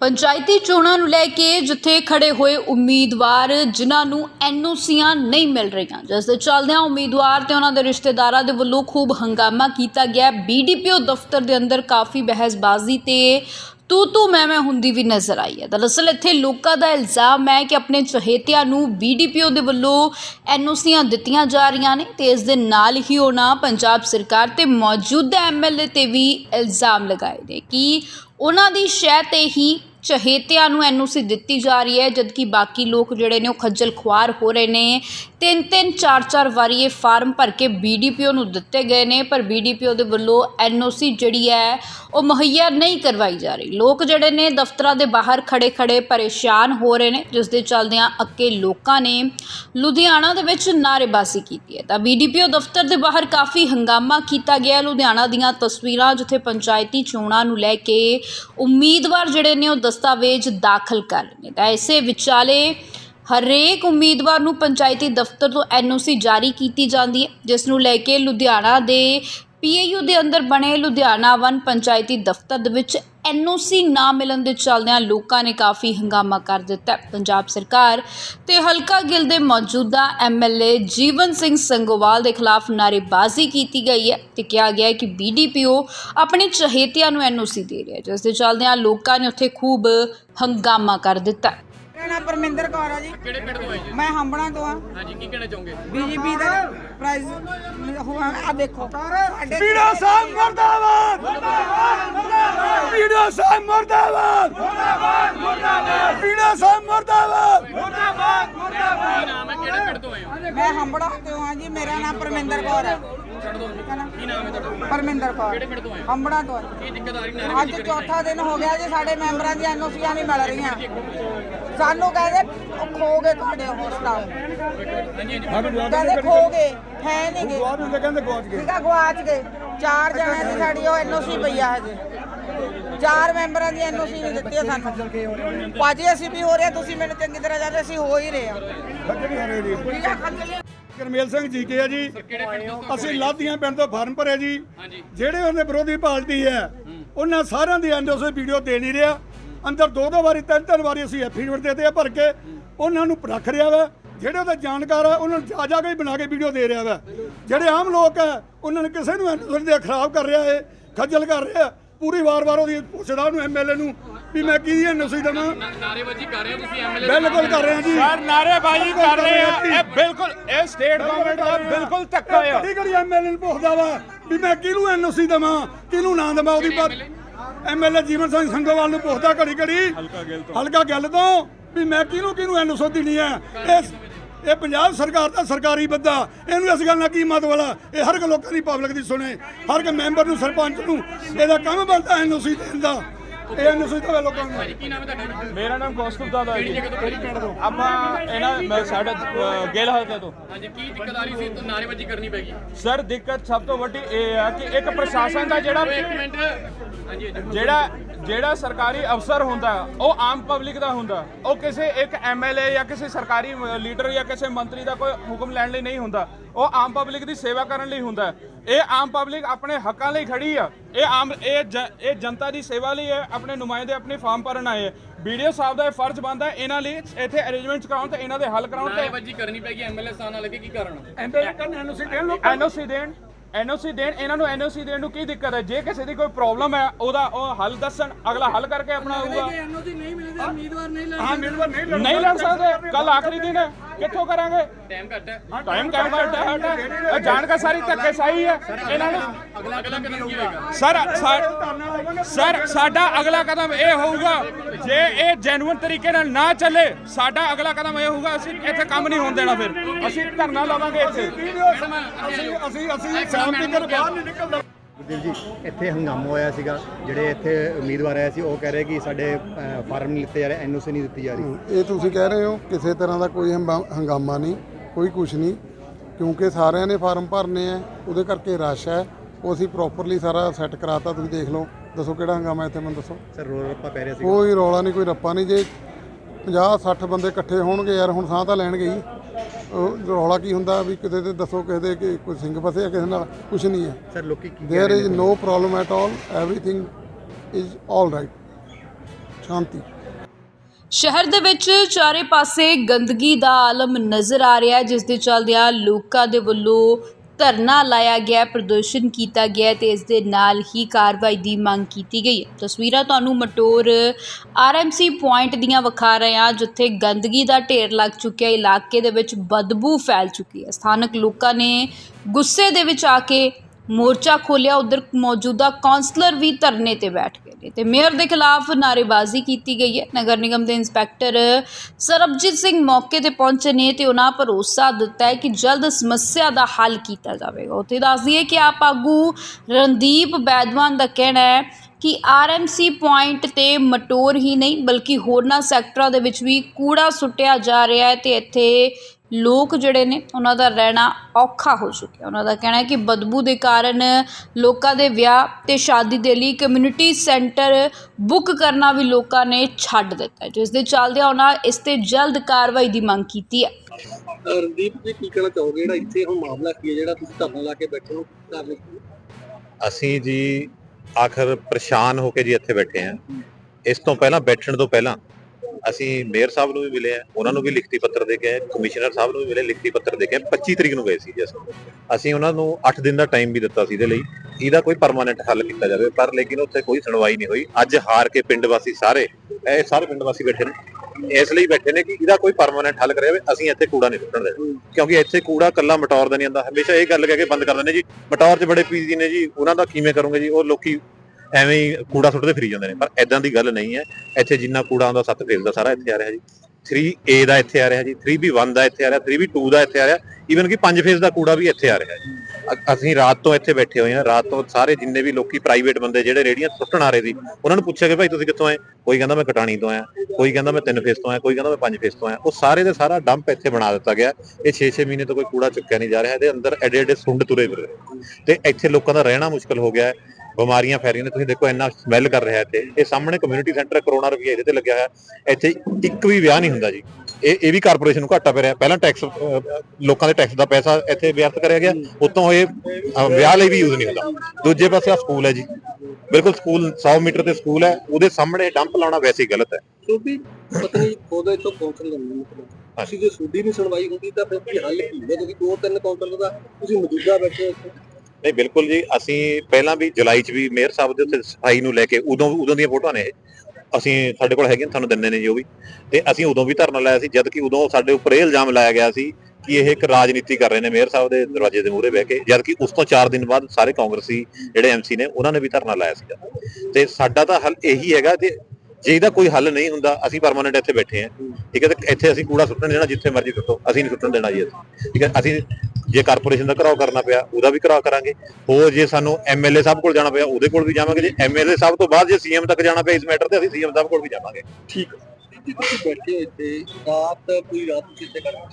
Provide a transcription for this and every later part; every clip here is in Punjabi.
ਪੰਚਾਇਤੀ ਚੋਣਾਂ ਨੂੰ ਲੈ ਕੇ ਜਿੱਥੇ ਖੜੇ ਹੋਏ ਉਮੀਦਵਾਰ, ਜਿਨ੍ਹਾਂ ਨੂੰ ਐਨਓਸੀਆਂ ਨਹੀਂ ਮਿਲ ਰਹੀਆਂ। ਜਿਸ ਦੇ ਚੱਲਦਿਆਂ ਉਮੀਦਵਾਰ ਤੇ ਉਹਨਾਂ ਦੇ ਰਿਸ਼ਤੇਦਾਰਾਂ ਦੇ ਵੱਲੋਂ ਖੂਬ ਹੰਗਾਮਾ ਕੀਤਾ ਗਿਆ। ਬੀਡੀਪੀਓ ਦਫ਼ਤਰ ਦੇ ਅੰਦਰ ਕਾਫੀ ਬਹਿਸਬਾਜ਼ੀ ਤੇ ਤੂੰ ਤੂੰ ਮੈਂ ਮੈਂ ਹੁੰਦੀ ਵੀ ਨਜ਼ਰ ਆਈ ਹੈ। ਦਰਅਸਲ ਇੱਥੇ ਲੋਕਾਂ ਦਾ ਇਲਜ਼ਾਮ ਹੈ ਕਿ ਆਪਣੇ ਚਹੇਤਿਆਂ ਨੂੰ ਬੀਡੀਪੀਓ ਦੇ ਵੱਲੋਂ ਐਨਓਸੀਆਂ ਦਿੱਤੀਆਂ ਜਾ ਰਹੀਆਂ ਨੇ ਤੇ ਇਸ ਦੇ ਨਾਲ ਹੀ ਉਹਨਾਂ ਪੰਜਾਬ ਸਰਕਾਰ ਤੇ ਮੌਜੂਦਾ ਐਮਐਲਏ ਤੇ ਵੀ ਇਲਜ਼ਾਮ ਲਗਾਏ ਨੇ ਕਿ ਉਹਨਾਂ ਦੀ ਸ਼ਹਿ ਤੇ ਹੀ ਚਹੇਤਿਆਂ ਨੂੰ ਐਨਓਸੀ ਦਿੱਤੀ ਜਾ ਰਹੀ ਹੈ, ਜਦਕਿ ਬਾਕੀ ਲੋਕ ਜਿਹੜੇ ਨੇ ਉਹ ਖੱਜਲ ਖੁਆਰ ਹੋ ਰਹੇ ਨੇ। ਤਿੰਨ ਤਿੰਨ, ਚਾਰ ਚਾਰ ਵਾਰੀ ਇਹ ਫਾਰਮ ਭਰ ਕੇ ਬੀਡੀਪੀਓ ਨੂੰ ਦਿੱਤੇ ਗਏ ਨੇ, ਪਰ ਬੀਡੀਪੀਓ ਦੇ ਵੱਲੋਂ ਐਨਓਸੀ ਜਿਹੜੀ ਹੈ, ਉਹ ਮੁਹੱਈਆ ਨਹੀਂ ਕਰਵਾਈ ਜਾ ਰਹੀ। ਲੋਕ ਜਿਹੜੇ ਨੇ ਦਫ਼ਤਰਾਂ ਦੇ ਬਾਹਰ ਖੜੇ ਖੜੇ ਪਰੇਸ਼ਾਨ ਹੋ ਰਹੇ ਨੇ ਜਿਸ ਦੇ ਚੱਲਦਿਆਂ ਅੱਕੇ ਲੋਕਾਂ ਨੇ ਲੁਧਿਆਣਾ ਦੇ ਵਿੱਚ ਨਾਅਰੇਬਾਜ਼ੀ ਕੀਤੀ ਹੈ। ਤਾਂ ਬੀਡੀਪੀਓ ਦਫ਼ਤਰ ਦੇ ਬਾਹਰ ਕਾਫੀ ਹੰਗਾਮਾ ਕੀਤਾ ਗਿਆ ਲੁਧਿਆਣਾ ਦੀਆਂ ਤਸਵੀਰਾਂ, ਜਿੱਥੇ ਪੰਚਾਇਤੀ ਚੋਣਾਂ ਨੂੰ ਲੈ ਕੇ ਉਮੀਦਵਾਰ ਜਿਹੜੇ ਨੇ ਉਹ ਦਸਤਾਵੇਜ਼ ਦਾਖਲ ਕਰ ਰਹੇ ਤਾਂ ਇਸੇ ਵਿਚਾਲੇ ਹਰੇਕ ਉਮੀਦਵਾਰ ਨੂੰ ਪੰਚਾਇਤੀ ਦਫ਼ਤਰ ਤੋਂ ਐਨਓਸੀ ਜਾਰੀ ਕੀਤੀ ਜਾਂਦੀ ਹੈ, ਜਿਸ ਨੂੰ ਲੈ ਕੇ ਲੁਧਿਆਣਾ ਦੇ ਪੀਏਯੂ ਦੇ ਅੰਦਰ ਬਣੇ ਲੁਧਿਆਣਾ ਵਨ ਪੰਚਾਇਤੀ ਦਫ਼ਤਰ ਦੇ ਵਿੱਚ ਐਨਓਸੀ ਨਾ ਮਿਲਣ ਦੇ ਚਲਦਿਆਂ ਲੋਕਾਂ ਨੇ ਕਾਫੀ ਹੰਗਾਮਾ ਕਰ ਦਿੱਤਾ ਪੰਜਾਬ ਸਰਕਾਰ ਤੇ ਹਲਕਾ ਗਿੱਲ ਦੇ ਮੌਜੂਦਾ ਐਮਐਲਏ ਜੀਵਨ ਸਿੰਘ ਸੰਗੋਵਾਲ ਦੇ ਖਿਲਾਫ ਨਾਅਰੇਬਾਜ਼ੀ ਕੀਤੀ ਗਈ ਹੈ ਤੇ ਕਿਹਾ ਗਿਆ ਹੈ ਕਿ ਬੀਡੀਪੀਓ ਆਪਣੇ ਚਹੇਤਿਆਂ ਨੂੰ ਐਨਓਸੀ ਦੇ ਰਿਹਾ ਜਿਸ ਦੇ ਚਲਦਿਆਂ ਲੋਕਾਂ ਨੇ ਉੱਥੇ ਖੂਬ ਹੰਗਾਮਾ ਕਰ ਦਿੱਤਾ ਮੇਰਾ ਨਾਮ ਪਰਮਿੰਦਰ ਕੌਰ ਆ ਜੀ। ਕਿਹੜੇ ਪਿੰਡ ਤੋਂ ਆਏ ਜੀ? ਮੈਂ ਹੰਬਣਾ ਤੋਂ ਆ। ਹਾਂਜੀ ਕੀ ਕਹਿਣਾ ਚਾਹੋਗੇ? ਬੀਜੇਪੀ ਦਾ ਪ੍ਰਾਈਜ਼ ਆ ਦੇਖੋ। ਸਾਡੇ ਪੀੜਾ ਸਾਹਿਬ ਮਰਦਾਬਾਦ! ਮੁਰਦਾਬਾਦ ਪੀੜਾ ਸਾਹਿਬ ਮਰਦਾਬਾਦ! ਮੁਰਦਾਬਾਦ ਮੁਰਦਾਬਾਦ ਪੀੜਾ ਸਾਹਿਬ ਮਰਦਾਬਾਦ! ਮੁਰਦਾਬਾਦ ਕੀ ਨਾਮ ਹੈ? ਕਿਹੜੇ ਪਿੰਡ ਤੋਂ ਆਏ ਹੋ? ਮੈਂ ਹੰਬੜਾ ਤੋਂ ਆ ਜੀ ਮੇਰਾ ਨਾਮ ਪਰਮਿੰਦਰ ਕੌਰ ਹੈ ਛੱਡ ਦੋ ਠੀਕ ਹੈ ਨਾ? ਕੀ ਨਾਮ ਹੈ ਤੁਹਾਡਾ? ਪਰਮਿੰਦਰ ਕੌਰ। ਕਿਹੜੇ ਪਿੰਡ ਤੋਂ ਆਏ ਹੰਬੜਾ ਤੋਂ ਆ। ਕੀ ਦਿੱਕਤ ਆ ਰਹੀ? ਨਾਰੇ ਅੱਜ ਚੌਥਾ ਦਿਨ ਹੋ ਗਿਆ ਜੀ ਸਾਡੇ ਮੈਂਬਰਾਂ ਦੀ ਐਨਓਸੀਆਂ ਨਹੀਂ ਮਿਲ ਰਹੀਆਂ। ਸਾਨੂੰ ਕਹਿੰਦੇ ਉਹ ਖੋ ਗਏ ਤੁਹਾਡੇ ਹਾਂਜੀ ਕਹਿੰਦੇ ਖੋ ਗਏ ਹੈ ਨਹੀਂ ਗਏ ਗਵਾਹ ਹੁੰਦੇ ਕਹਿੰਦੇ ਗਵਾਚ ਗਏ। ਠੀਕ ਆ ਗਵਾਚ ਗਏ। ਚਾਰ ਜਣਿਆਂ ਦੀ ਸਾਡੀ ਉਹ ਐਨਓਸੀ ਪਈ ਆ ਹਜੇ। ਚਾਰ ਮੈਂਬਰਾਂ ਦੀ ਐਨਓਸੀ ਨਹੀਂ ਦਿੱਤੀ ਆ ਸਾਨੂੰ। ਭਾਜੀ ਅਸੀਂ ਵੀ ਹੋ ਰਹੇ ਤੁਸੀਂ ਮੈਨੂੰ ਚੰਗੀ ਤਰ੍ਹਾਂ ਜਾਣਦੇ ਅਸੀਂ ਹੋ ਹੀ ਰਹੇ ਆ। ਠੀਕ ਖੱਜਲੀ ਕਰਮੇਲ ਸਿੰਘ ਜੀ ਕੇ ਆ ਜੀ। ਅਸੀਂ ਲਾਧੀਆਂ ਪਿੰਡ ਤੋਂ ਫਾਰਮ ਭਰੇ ਜੀ। ਜਿਹੜੇ ਉਹਨੇ ਵਿਰੋਧੀ ਪਾਰਟੀ ਹੈ ਉਹਨਾਂ ਸਾਰਿਆਂ ਦੀ ਐਨਓਸੀ ਵੀਡੀਓ ਦੇ ਨਹੀਂ ਰਿਹਾ। ਅੰਦਰ ਦੋ ਦੋ ਵਾਰੀ ਤਿੰਨ ਤਿੰਨ ਵਾਰੀ ਅਸੀਂ ਐਫੀਡੇਵਿਟ ਦਿੱਤੇ ਆ ਭਰ ਕੇ। ਉਹਨਾਂ ਨੂੰ ਰੱਖ ਰਿਹਾ ਵਾ। ਜਿਹੜੇ ਉਹਦੇ ਜਾਣਕਾਰ ਆ ਉਹਨਾਂ ਨੂੰ ਜਾ ਜਾ ਕੇ ਹੀ ਬਣਾ ਕੇ ਵੀਡੀਓ ਦੇ ਰਿਹਾ ਵਾ। ਜਿਹੜੇ ਆਮ ਲੋਕ ਆ ਉਹਨਾਂ ਨੇ ਕਿਸੇ ਨੂੰ ਐਨਓਸੀ ਦੇ ਖਰਾਬ ਕਰ ਰਿਹਾ ਏ ਖੱਜਲ ਕਰ ਰਿਹਾ। ਪੂਰੀ ਵਾਰ-ਵਾਰ ਉਹਦੀ ਪੁੱਛਦਾ ਉਹਨੂੰ ਐਮਐਲਏ ਨੂੰ ਵੀ ਮੈਂ ਕਿਹਦੀ ਐਨਓਸੀ ਦੇਵਾਂ ਨਾਰੇਬਾਜ਼ੀ ਕਰ ਰਹੇ ਹੋ ਤੁਸੀਂ ਐਮਐਲਏ ਬਿਲਕੁਲ ਕਰ ਰਹੇ ਹਾਂ ਜੀ। ਸਰ ਨਾਰੇਬਾਜ਼ੀ ਕਰ ਰਹੇ ਆ। ਇਹ ਬਿਲਕੁਲ ਇਹ ਸਟੇਟ ਗਵਰਨਮੈਂਟ ਦਾ ਬਿਲਕੁਲ ਧੱਕਾ ਆ। ਘੜੀ ਐਮਐਲਏ ਨੂੰ ਪੁੱਛਦਾ ਵਾ ਵੀ ਮੈਂ ਕਿਹਨੂੰ ਐਨਓਸੀ ਦੇਵਾਂ ਕਿਹਨੂੰ ਨਾ ਦੇਵਾਂ ਉਹਦੀ ਬਾਤ? ਐਮਐਲਏ ਜੀਵਨ ਸਿੰਘ ਸੰਗੋਵਾਲ ਨੂੰ ਪੁੱਛਦਾ ਘੜੀ ਘੜੀ। ਹਲਕਾ ਗੱਲ ਤੋਂ। ਵੀ ਮੈਂ ਕਿਹਨੂੰ ਕਿਹਨੂੰ ਐਨਓਸੀ ਦੇਣੀ ਹੈ ਇਹ ਇਹ ਪੰਜਾਬ ਸਰਕਾਰ ਦਾ ਸਰਕਾਰੀ ਬੰਦਾ। ਇਹਨੂੰ ਇਸ ਗੱਲ ਨਾਲ ਕੀ ਮਤ ਵਾਲਾ ਇਹ ਹਰ ਇੱਕ ਲੋਕਾਂ ਦੀ ਪਬਲਿਕ ਦੀ ਸੁਣੇ। ਹਰ ਇੱਕ ਮੈਂਬਰ ਨੂੰ ਸਰਪੰਚ ਨੂੰ। ਇਹਦਾ ਕੰਮ ਬਣਦਾ ਐਨਓਸੀ ਦੇਣ ਦਾ। ਇਹ ਐਨਓਸੀ ਦੇਵੇ ਲੋਕਾਂ ਨੂੰ। ਕੀ ਨਾਮ ਹੈ ਤੁਹਾਡਾ? ਮੇਰਾ ਨਾਮ ਕੌਸਤੁਭ ਦਾਦਾ ਜੀ। ਕਿਹੜੀ ਪਿੰਡ ਤੋਂ? ਆਪਾਂ ਇਹਨਾਂ ਮੈਂ ਸਾਡਾ ਗਿੱਲ ਹਲਕੇ ਤੋਂ। ਹਾਂਜੀ ਕੀ ਦਿੱਕਤ ਆ ਰਹੀ ਸੀ? ਤਾਂ ਨਾਰੇਬਾਜ਼ੀ ਕਰਨੀ ਪੈਗੀ ਸਰ ਦਿੱਕਤ ਸਭ ਤੋਂ ਵੱਡੀ ਇਹ ਆ ਕਿ ਇੱਕ ਪ੍ਰਸ਼ਾਸਨ ਦਾ ਜਿਹੜਾ ਜਿਹੜਾ ਜਿਹੜਾ ਸਰਕਾਰੀ ਅਫਸਰ ਹੁੰਦਾ ਉਹ ਆਮ ਪਬਲਿਕ ਦਾ ਹੁੰਦਾ। ਉਹ ਕਿਸੇ ਇੱਕ ਐਮਐਲਏ ਜਾਂ ਕਿਸੇ ਸਰਕਾਰੀ ਲੀਡਰ ਜਾਂ ਕਿਸੇ ਮੰਤਰੀ ਦਾ ਕੋਈ ਹੁਕਮ ਲੈਣ ਲਈ ਨਹੀਂ ਹੁੰਦਾ। ਉਹ ਆਮ ਪਬਲਿਕ ਦੀ ਸੇਵਾ ਕਰਨ ਲਈ ਹੁੰਦਾ। ਇਹ ਆਮ ਪਬਲਿਕ ਆਪਣੇ ਹੱਕਾਂ ਲਈ ਖੜੀ ਆ। ਇਹ ਆਮ ਇਹ ਇਹ ਜਨਤਾ ਦੀ ਸੇਵਾ ਲਈ ਹੈ ਆਪਣੇ ਨੁਮਾਇੰਦੇ ਆਪਣੇ ਫਾਰਮ ਭਰਨ ਆਏ ਵੀਡੀਓ ਸਾਹਿਬ ਦਾ ਇਹ ਫਰਜ਼ ਬਣਦਾ ਇਹਨਾਂ ਲਈ ਇੱਥੇ ਅਰੇਂਜਮੈਂਟਸ ਕਰਾਉਣ ਤੇ ਇਹਨਾਂ ਦੇ ਹੱਲ ਕਰਾਉਣ ਤੇ। ਨਾਰੇਬਾਜ਼ੀ ਕਰਨੀ ਪੈਗੀ ਐਮਐਲਏ ਸਥਾਨ ਨਾਲ ਲੱਗੇ ਕੀ ਕਾਰਨ? ਐਮਐਲਏ ਕਰਨ ਐਨਓਸੀ ਦੇਣ ਲੋਕ ਐਨਓਸੀ ਦੇਣ ਐਨਓਸੀ ਦੇਣ ਇਹਨਾਂ ਨੂੰ ਐਨਓਸੀ ਦੇਣ ਨੂੰ ਕੀ ਦਿੱਕਤ ਹੈ? ਜੇ ਕਿਸੇ ਦੀ ਕੋਈ ਪ੍ਰੋਬਲਮ ਹੈ ਉਹਦਾ ਉਹ ਹੱਲ ਦੱਸਣ ਅਗਲਾ ਹੱਲ ਕਰਕੇ ਆਪਣਾ ਆਊਗਾ ਹਾਂ ਉਮੀਦਵਾਰ ਨਹੀਂ ਲੜਨਾ ਨਹੀਂ ਲੜ ਸਕਦੇ ਕੱਲ ਆਖਰੀ ਦਿਨ ਹੈ। ਕਿੱਥੋਂ ਕਰਾਂਗੇ? ਟਾਈਮ ਘੱਟ ਹੈ। ਟਾਈਮ ਕੰਮ ਕਰਦਾ ਹੈ ਇਹ ਜਾਣ ਸਾਰੀ ਧੱਕੇ ਸਹੀ ਹੈ। ਇਹਨਾਂ ਨੂੰ ਅਗਲਾ ਅਗਲਾ ਕਦਮ ਕੀ ਹੋਏਗਾ ਸਰ ਸਰ ਸਾਡਾ ਅਗਲਾ ਕਦਮ ਇਹ ਹੋਊਗਾ ਜੇ ਇਹ ਜੈਨੂਇਨ ਤਰੀਕੇ ਨਾਲ ਨਾ ਚੱਲੇ ਸਾਡਾ ਅਗਲਾ ਕਦਮ ਇਹ ਹੋਊਗਾ ਅਸੀਂ ਇੱਥੇ ਕੰਮ ਨਹੀਂ ਹੋਣ ਦੇਣਾ ਫਿਰ। ਅਸੀਂ ਧਰਨਾ ਲਾਵਾਂਗੇ ਇੱਥੇ। ਅਸੀਂ ਅਸੀਂ ਅਸੀਂ ਸ਼ਾਂਤੀ ਕਰ ਬਾਹਰ ਨਹੀਂ ਨਿਕਲਦਾ ਗੁਰਦੀਪ ਜੀ ਇੱਥੇ ਹੰਗਾਮਾ ਹੋਇਆ ਸੀਗਾ ਜਿਹੜੇ ਇੱਥੇ ਉਮੀਦਵਾਰ ਆਏ ਸੀ ਉਹ ਕਹਿ ਰਹੇ ਕਿ ਸਾਡੇ ਫਾਰਮ ਨਹੀਂ ਲਿੱਤੇ ਜਾ ਰਹੇ ਐਨਓਸੀ ਨਹੀਂ ਦਿੱਤੀ ਜਾ ਰਹੀ। ਇਹ ਤੁਸੀਂ ਕਹਿ ਰਹੇ ਹੋ ਕਿਸੇ ਤਰ੍ਹਾਂ ਦਾ ਕੋਈ ਹੰਗਾਮਾ ਨਹੀਂ ਕੋਈ ਕੁਝ ਨਹੀਂ ਕਿਉਂਕਿ ਸਾਰਿਆਂ ਨੇ ਫਾਰਮ ਭਰਨੇ ਆ ਉਹਦੇ ਕਰਕੇ ਰਸ਼ ਹੈ ਉਹ ਅਸੀਂ ਪ੍ਰੋਪਰਲੀ ਸਾਰਾ ਸੈੱਟ ਕਰਾਤਾ ਤੁਸੀਂ ਦੇਖ ਲਓ ਦੱਸੋ ਕਿਹੜਾ ਹੰਗਾਮਾ ਇੱਥੇ ਮੈਨੂੰ ਦੱਸੋ। ਸਰ ਰੋਲ ਰੱਪਾ ਪੈ ਰਿਹਾ ਸੀ ਕੋਈ ਰੌਲਾ ਨਹੀਂ ਕੋਈ ਰੱਪਾ ਨਹੀਂ ਜੇ 50 60 ਬੰਦੇ ਇਕੱਠੇ ਹੋਣਗੇ ਯਾਰ ਹੁਣ ਸਾਹ ਤਾਂ ਲੈਣਗੇ ਹੀ। ਰੌਲਾ ਕੀ ਹੁੰਦਾ ਵੀ ਕਿਤੇ ਤੇ ਦੱਸੋ ਕਿਸੇ ਦੇ ਕਿ ਕੋਈ ਸਿੰਘ ਫਸੇ ਕਿਸੇ ਨਾਲ? ਕੁਝ ਨਹੀਂ ਹੈ। ਸਰ ਲੋਕੀ ਕੀ there is no? Problem at all everything is all right ਸ਼ਾਂਤੀ ਸ਼ਹਿਰ ਦੇ ਵਿੱਚ ਚਾਰੇ ਪਾਸੇ ਗੰਦਗੀ ਦਾ ਆਲਮ ਨਜ਼ਰ ਆ ਰਿਹਾ ਹੈ ਜਿਸ ਦੇ ਚੱਲਦਿਆਂ ਲੋਕਾਂ ਦੇ ਵੱਲੋਂ ਧਰਨਾ ਲਾਇਆ ਗਿਆ ਹੈ, ਪ੍ਰਦਰਸ਼ਨ ਕੀਤਾ ਗਿਆ ਹੈ ਤੇ ਇਸ ਦੇ ਨਾਲ ਹੀ ਕਾਰਵਾਈ ਦੀ ਮੰਗ ਕੀਤੀ ਗਈ। ਹੈ ਤਸਵੀਰਾਂ ਤੁਹਾਨੂੰ ਮਟੋਰ ਆਰਐਮਸੀ ਪੁਆਇੰਟ ਦੀਆਂ ਵਿਖਾ ਰਹੇ ਹਾਂ ਜਿੱਥੇ ਗੰਦਗੀ ਦਾ ਢੇਰ ਲੱਗ ਚੁੱਕਿਆ ਇਲਾਕੇ ਦੇ ਵਿੱਚ ਬਦਬੂ ਫੈਲ ਚੁੱਕੀ ਹੈ। ਸਥਾਨਕ ਲੋਕਾਂ ਨੇ ਗੁੱਸੇ ਦੇ ਵਿੱਚ ਆ ਕੇ ਮੋਰਚਾ ਖੋਲਿਆ ਉਧਰ ਮੌਜੂਦਾ ਕਾਉਂਸਲਰ ਵੀ ਧਰਨੇ ਤੇ ਬੈਠ ਗਏ ਨੇ ਤੇ ਮੇਅਰ ਦੇ ਖਿਲਾਫ ਨਾਅਰੇਬਾਜ਼ੀ ਕੀਤੀ ਗਈ ਹੈ। ਨਗਰ ਨਿਗਮ ਦੇ ਇੰਸਪੈਕਟਰ ਸਰਬਜੀਤ ਸਿੰਘ ਮੌਕੇ ਤੇ ਪਹੁੰਚੇ ਨੇ ਤੇ ਉਹਨਾਂ ਭਰੋਸਾ ਦਿੱਤਾ ਹੈ ਕਿ ਜਲਦ ਸਮੱਸਿਆ ਦਾ ਹੱਲ ਕੀਤਾ ਜਾਵੇਗਾ। ਉੱਥੇ ਦੱਸ ਦਈਏ ਕਿ ਆਪ ਆਗੂ ਰਣਦੀਪ ਬੈਦਵਾਨ ਦਾ ਕਹਿਣਾ ਹੈ ਕਿ ਆਰਐਮਸੀ ਪੁਆਇੰਟ ਤੇ ਮਟੋਰ ਹੀ ਨਹੀਂ, ਬਲਕਿ ਹੋਰਨਾਂ ਸੈਕਟਰਾਂ ਦੇ ਵਿੱਚ ਵੀ ਕੂੜਾ ਸੁੱਟਿਆ ਜਾ ਰਿਹਾ ਹੈ ਤੇ ਇੱਥੇ ਲੋਕ ਜਿਹੜੇ ਨੇ ਉਹਨਾਂ ਦਾ ਰਹਿਣਾ ਔਖਾ ਹੋ ਚੁੱਕਿਆ। ਉਹਨਾਂ ਦਾ ਕਹਿਣਾ ਹੈ ਕਿ ਬਦਬੂ ਦੇ ਕਾਰਨ ਲੋਕਾਂ ਦੇ ਵਿਆਹ ਤੇ ਸ਼ਾਦੀ ਦੇ ਲਈ ਕਮਿਊਨਿਟੀ ਸੈਂਟਰ ਬੁੱਕ ਕਰਨਾ ਵੀ ਲੋਕਾਂ ਨੇ ਛੱਡ ਦਿੱਤਾ। ਹੈ ਜਿਸ ਦੇ ਚੱਲਦਿਆਂ ਉਹਨਾਂ ਇਸ ਤੇ ਜਲਦ ਕਾਰਵਾਈ ਦੀ ਮੰਗ ਕੀਤੀ ਹੈ। ਰਣਦੀਪ ਜੀ ਕੀ ਕਹਿਣਾ ਚਾਹੋਗੇ? ਜਿਹੜਾ ਇੱਥੇ ਹੁਣ ਮਾਮਲਾ ਕੀ ਹੈ ਜਿਹੜਾ ਤੁਸੀਂ ਧਰਨਾ ਲਾ ਕੇ ਬੈਠੇ ਹੈ? ਅਸੀਂ ਜੀ ਆਖਰ ਪਰੇਸ਼ਾਨ ਹੋ ਕੇ ਜੀ ਇੱਥੇ ਬੈਠੇ ਆ ਇਸ ਤੋਂ ਪਹਿਲਾਂ ਬੈਠਣ ਤੋਂ ਪਹਿਲਾਂ ਅਸੀਂ ਮੇਅਰ ਸਾਹਿਬ ਨੂੰ ਵੀ ਮਿਲੇ ਆ, ਉਹਨਾਂ ਨੂੰ ਵੀ ਲਿਖਤੀ ਪੱਤਰ ਦੇ ਕੇ ਆਏ, ਕਮਿਸ਼ਨਰ ਸਾਹਿਬ ਨੂੰ ਵੀ ਮਿਲੇ, ਲਿਖਤੀ ਪੱਤਰ ਦੇ ਕੇ ਆਏ। 25 ਤਰੀਕ ਨੂੰ ਗਏ ਸੀ ਜੀ ਅਸੀਂ। ਅਸੀਂ ਉਹਨਾਂ ਨੂੰ 8 ਦਿਨ ਦਾ ਟਾਈਮ ਵੀ ਦਿੱਤਾ ਸੀ ਇਹਦੇ ਲਈ। ਇਹਦਾ ਕੋਈ ਪਰਮਾਨੈਂਟ ਹੱਲ ਕੀਤਾ ਜਾਵੇ, ਪਰ ਲੇਕਿਨ ਉੱਥੇ ਕੋਈ ਸੁਣਵਾਈ ਨਹੀਂ ਹੋਈ। ਅੱਜ ਹਾਰ ਕੇ ਪਿੰਡ ਵਾਸੀ ਸਾਰੇ, ਇਹ ਸਾਰੇ ਪਿੰਡ ਵਾਸੀ ਬੈਠੇ ਨੇ। ਇਸ ਲਈ ਬੈਠੇ ਨੇ ਕਿ ਇਹਦਾ ਕੋਈ ਪਰਮਾਨੈਂਟ ਹੱਲ ਕਰਿਆ ਜਾਵੇ। ਅਸੀਂ ਇੱਥੇ ਕੂੜਾ ਨਹੀਂ ਸੁੱਟਣ ਦੇਣਾ। ਕਿਉਂਕਿ ਇੱਥੇ ਕੂੜਾ ਕੱਲਾ ਮਟੌਰ ਦਾ ਨਹੀਂ ਆਉਂਦਾ। ਹਮੇਸ਼ਾ ਇਹ ਗੱਲ ਕਹਿ ਕੇ ਬੰਦ ਕਰ ਦਿੰਦੇ ਜੀ, ਮਟੌਰ 'ਚ ਬੜੇ ਪੀਜੀ ਨੇ ਜੀ, ਉਹਨਾਂ ਦਾ ਕਿਵੇਂ ਕਰੋਗੇ ਜੀ? ਉਹ ਲੋਕੀ ਐਵੇਂ ਹੀ ਕੂੜਾ ਸੁੱਟਦੇ ਫਿਰੀ ਜਾਂਦੇ ਨੇ, ਪਰ ਐਦਾਂ ਦੀ ਗੱਲ ਨਹੀਂ ਹੈ। ਇੱਥੇ ਜਿੰਨਾ ਕੂੜਾ ਆਉਂਦਾ ਸੱਤ ਫੇਜ਼ ਦਾ ਸਾਰਾ ਇੱਥੇ ਆ ਰਿਹਾ ਜੀ। 3A ਦਾ ਇੱਥੇ ਆ ਰਿਹਾ ਜੀ 3B1 ਦਾ ਇੱਥੇ ਆ ਰਿਹਾ 3B2 ਦਾ ਇੱਥੇ ਆ ਰਿਹਾ ਈਵਨ ਕਿ ਪੰਜ ਫੇਸ ਦਾ ਕੂੜਾ ਵੀ ਇੱਥੇ ਆ ਰਿਹਾ ਜੀ। ਅਸੀਂ ਰਾਤ ਤੋਂ ਇੱਥੇ ਬੈਠੇ ਹੋਏ ਹਾਂ, ਰਾਤ ਤੋਂ ਸਾਰੇ ਜਿੰਨੇ ਵੀ ਲੋਕੀ ਪ੍ਰਾਈਵੇਟ ਬੰਦੇ, ਜਿਹੜੇ ਰੇੜੀਆਂ ਸੁੱਟਣ ਆ ਰਹੇ ਸੀ, ਉਹਨਾਂ ਨੂੰ ਪੁੱਛਿਆ ਕਿ ਭਾਈ ਤੁਸੀਂ ਕਿੱਥੋਂ ਆਏ? ਕੋਈ ਕਹਿੰਦਾ ਮੈਂ ਕਟਾਣੀ ਤੋਂ ਆਇਆ, ਕੋਈ ਕਹਿੰਦਾ ਮੈਂ ਤਿੰਨ ਫੇਸ ਤੋਂ ਆਇਆ, ਕੋਈ ਕਹਿੰਦਾ ਮੈਂ ਪੰਜ ਫੇਸ ਤੋਂ ਆਇਆ। ਉਹ ਸਾਰੇ ਦੇ ਸਾਰਾ ਡੰਪ ਇੱਥੇ ਬਣਾ ਦਿੱਤਾ ਗਿਆ। ਇਹ 6-6 ਮਹੀਨੇ ਤੋਂ ਕੋਈ ਕੂੜਾ ਚੁੱਕਿਆ ਨਹੀਂ ਜਾ ਰਿਹਾ, ਇਹਦੇ ਅੰਦਰ ਐਡੇ ਐਡੇ ਸੁੰਡ ਤੁਰੇ ਫਿਰਦੇ ਤੇ ਇੱਥੇ ਲੋਕਾਂ ਦਾ ਰਹਿਣਾ ਮੁਸ਼ਕਲ ਹੋ ਗਿਆ ਹੈ। ਬਿਮਾਰੀਆਂ ਫੈਲ ਰਹੀਆਂ ਨੇ। ਤੁਸੀਂ ਦੇਖੋ, ਇੰਨਾ ਸਮੈਲ ਕਰ ਰਿਹਾ ਇੱਥੇ। ਇਹ ਸਾਹਮਣੇ ਕਮਿਊਨਿਟੀ ਸੈਂਟਰ ਕਰੋਨਾ ਰੁਪਏ ਇਹਦੇ ਤੇ ਲੱਗਿਆ ਹੋਇਆ। ਇੱਥੇ ਇੱਕ ਵੀ ਵਿਆਹ ਨਹੀਂ ਹੁੰਦਾ ਜੀ। ਇਹ ਇਹ ਵੀ ਕਾਰਪੋਰੇਸ਼ਨ ਨੂੰ ਘਾਟਾ ਪੈ ਰਿਹਾ। ਪਹਿਲਾਂ ਟੈਕਸ ਲੋਕਾਂ ਦੇ ਟੈਕਸ ਦਾ ਪੈਸਾ ਇੱਥੇ ਵਿਅਰਥ ਕਰਿਆ ਗਿਆ। ਉਤੋਂ ਇਹ ਵਿਆਹ ਲਈ ਵੀ ਯੂਜ਼ ਨਹੀਂ ਹੁੰਦਾ। ਦੂਜੇ ਪਾਸੇ ਆ ਸਕੂਲ ਹੈ ਜੀ। ਬਿਲਕੁਲ ਸਕੂਲ 100 ਮੀਟਰ ਤੇ ਸਕੂਲ ਹੈ। ਉਹਦੇ ਸਾਹਮਣੇ ਡੰਪ ਲਾਉਣਾ ਵੈਸੇ ਹੀ ਗਲਤ ਹੈ। ਕਿਉਂਕਿ ਪਤਨੀ ਖੁਦ ਇੱਥੋਂ ਕੌਂਸਲ ਲੈਣੀ ਮਤਲਬ ਅਸੀਂ ਜੇ ਸੁਦੀ ਨਹੀਂ ਸੁਣਵਾਈ ਹੁੰਦੀ ਤਾਂ ਫਿਰ ਕੀ ਹੱਲ ਕੀ ਹੈ ਕਿਉਂਕਿ ਦੋ ਤਿੰਨ ਕੌਂਸਲ ਦਾ ਤੁਸੀਂ ਮੌਜੂਦਾ ਬੈਠੇ ਹੋ ਨਹੀਂ, ਬਿਲਕੁਲ ਜੀ, ਅਸੀਂ ਪਹਿਲਾਂ ਵੀ ਜੁਲਾਈ 'ਚ ਵੀ ਮੇਅਰ ਸਾਹਿਬ ਦੇ ਉੱਤੇ ਸਫ਼ਾਈ ਨੂੰ ਲੈ ਕੇ ਉਦੋਂ ਉਦੋਂ ਦੀਆਂ ਫੋਟੋਆਂ ਨੇ। ਅਸੀਂ ਸਾਡੇ ਕੋਲ ਹੈਗੀਆਂ, ਤੁਹਾਨੂੰ ਦਿੰਦੇ ਨੇ ਜੀ ਉਹ ਵੀ। ਤੇ ਅਸੀਂ ਉਦੋਂ ਵੀ ਧਰਨਾ ਲਾਇਆ ਸੀ, ਜਦ ਕਿ ਉਦੋਂ ਸਾਡੇ ਉੱਪਰ ਇਹ ਇਲਜ਼ਾਮ ਲਾਇਆ ਗਿਆ ਸੀ ਕਿ ਇਹ ਇੱਕ ਰਾਜਨੀਤੀ ਕਰ ਰਹੇ ਨੇ ਮੇਅਰ ਸਾਹਿਬ ਦੇ ਦਰਵਾਜ਼ੇ ਦੇ ਮੂਹਰੇ ਬਹਿ ਕੇ, ਜਦ ਕਿ ਉਸ ਤੋਂ 4 ਦਿਨ ਬਾਅਦ ਸਾਰੇ ਕਾਂਗਰਸੀ ਜਿਹੜੇ ਐਮਸੀ ਨੇ, ਉਹਨਾਂ ਨੇ ਵੀ ਧਰਨਾ ਲਾਇਆ ਸੀਗਾ। ਤੇ ਸਾਡਾ ਤਾਂ ਹੱਲ ਇਹੀ ਹੈਗਾ ਤੇ ਜੇ ਇਹਦਾ ਕੋਈ ਹੱਲ ਨਹੀਂ ਹੁੰਦਾ, ਅਸੀਂ ਪਰਮਾਨੈਂਟ ਇੱਥੇ ਬੈਠੇ ਹਾਂ। ਠੀਕ ਹੈ, ਤੇ ਇੱਥੇ ਅਸੀਂ ਕੂੜਾ ਸੁੱਟਣ ਦੇਣਾ, ਜਿੱਥੇ ਮਰਜ਼ੀ ਸੁੱਟੋ। ਅਸੀਂ ਨਹੀਂ ਸੁੱਟਣ ਦੇਣਾ ਜੀ ਠੀਕ ਹੈ, ਅਸੀਂ ਜੇ ਕਾਰਪੋਰੇਸ਼ਨ ਦਾ ਘਰਾਓ ਕਰਨਾ ਪਿਆ ਉਹਦਾ ਵੀ ਘਰਾਓ ਕਰਾਂਗੇ। ਹੋਰ ਜੇ ਸਾਨੂੰ ਐਮਐਲਏ ਸਾਹਿਬ ਕੋਲ ਜਾਣਾ ਪਿਆ ਉਹਦੇ ਕੋਲ ਵੀ ਜਾਵਾਂਗੇ। ਜੇ ਐਮਐਲਏ ਸਾਹਿਬ ਤੋਂ ਬਾਅਦ ਜੇ ਸੀਐਮ ਤੱਕ ਜਾਣਾ ਪਿਆ ਇਸ ਮੈਟਰ ਤੇ ਅਸੀਂ ਸੀਐਮ ਸਾਹਿਬ ਕੋਲ ਵੀ ਜਾਵਾਂਗੇ। ਜੀ ਤੁਸੀਂ ਬੈਠੇ ਹੋ ਇੱਥੇ। ਰਾਤ ਕੋਈ ਰਾਤ